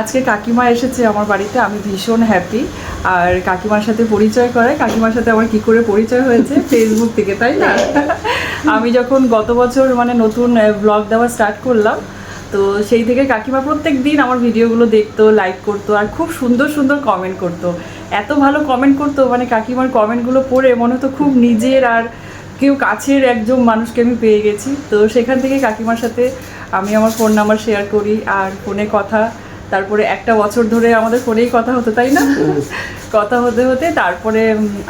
আজকে কাকিমা এসেছে আমার বাড়িতে আমি ভীষণ হ্যাপি আর কাকিমার সাথে পরিচয় করায় কাকিমার সাথে আমার কি করে পরিচয় হয়েছে? ফেসবুক থেকে তাই না? আমি যখন গত বছর মানে নতুন ব্লগ দেওয়া স্টার্ট করলাম তো সেই থেকে কাকিমা প্রত্যেক দিন আমার ভিডিওগুলো দেখতো লাইক করতো আর খুব সুন্দর সুন্দর কমেন্ট করতো। এত ভালো কমেন্ট করতো মানে কাকিমার কমেন্টগুলো পড়ে মনে হতো খুব নিজের আর কেউ কাছের একজন মানুষকে আমি পেয়ে গেছি। তো সেখান থেকে কাকিমার সাথে আমি আমার ফোন নাম্বার শেয়ার করি আর ফোনে কথা তারপরে একটা বছর ধরে আমাদের ফোনেই কথা হতো তাই না? কথা হতে হতে তারপরে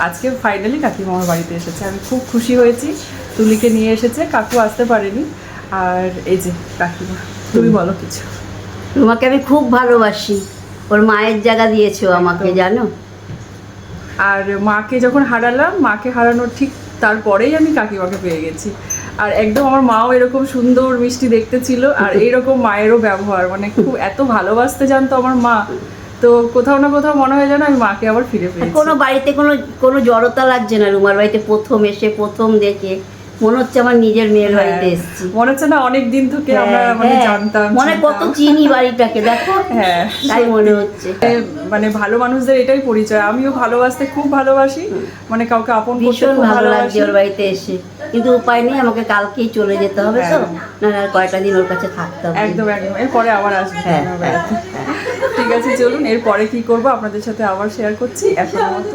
আজকে ফাইনালি কাকিমা আমার বাড়িতে এসেছে। আমি খুব খুশি হয়েছি। তুলিকে নিয়ে এসেছে। কাকু আসতে পারেনি। আর এই যে কাকিমা তুমি বলো কিছু। তোমাকে আমি খুব ভালোবাসি। ওর মায়ের জায়গা দিয়েছ আমাকে। জানো? আর মাকে যখন হারালাম মাকে হারানোর ঠিক তারপরেই আমি কাকিমাকে পেয়ে গেছি। আর একদম আমার মাও এরকম সুন্দর মিষ্টি দেখতে ছিল আর এইরকম মায়েরও ব্যবহার। মানে খুব এত ভালোবাসতে জানতো আমার মা। তো কোথাও না কোথাও মনে হয় যেন আমি মাকে আবার ফিরে পেয়েছি। কোনো বাড়িতে কোনো কোনো জড়তা লাগছে না রুমার বাড়িতে প্রথম এসে প্রথম দেখে? মনে হচ্ছে আমার নিজের মেয়ের হ্যাঁ, বাড়িতে এসেছি। মনে হচ্ছে না অনেক দিন থেকে আমরা হ্যাঁ, মানে হ্যাঁ। জানতাম মনে কত চিনি বাড়িটাকে দেখো। হ্যাঁ তাই মনে হচ্ছে। মানে ভালো মানুষদের এটাই পরিচয়। আমিও ভালোবাসতে খুব ভালোবাসি। মানে কাউকে আপন করতে ভীষণ খুব ভালো লাগছে ওর বাড়িতে এসে। কিন্তু উপায় নেই আমাকে কালকেই চলে যেতে হবে তো। না আর কয়টা দিন ওর কাছে থাকতে হবে। একদম একদম। এরপরে আবার আসবে। হ্যাঁ, ঠিক আছে চলুন। এরপরে কি করব? আপনাদের সাথে আবার শেয়ার করছি। এখনও মতো।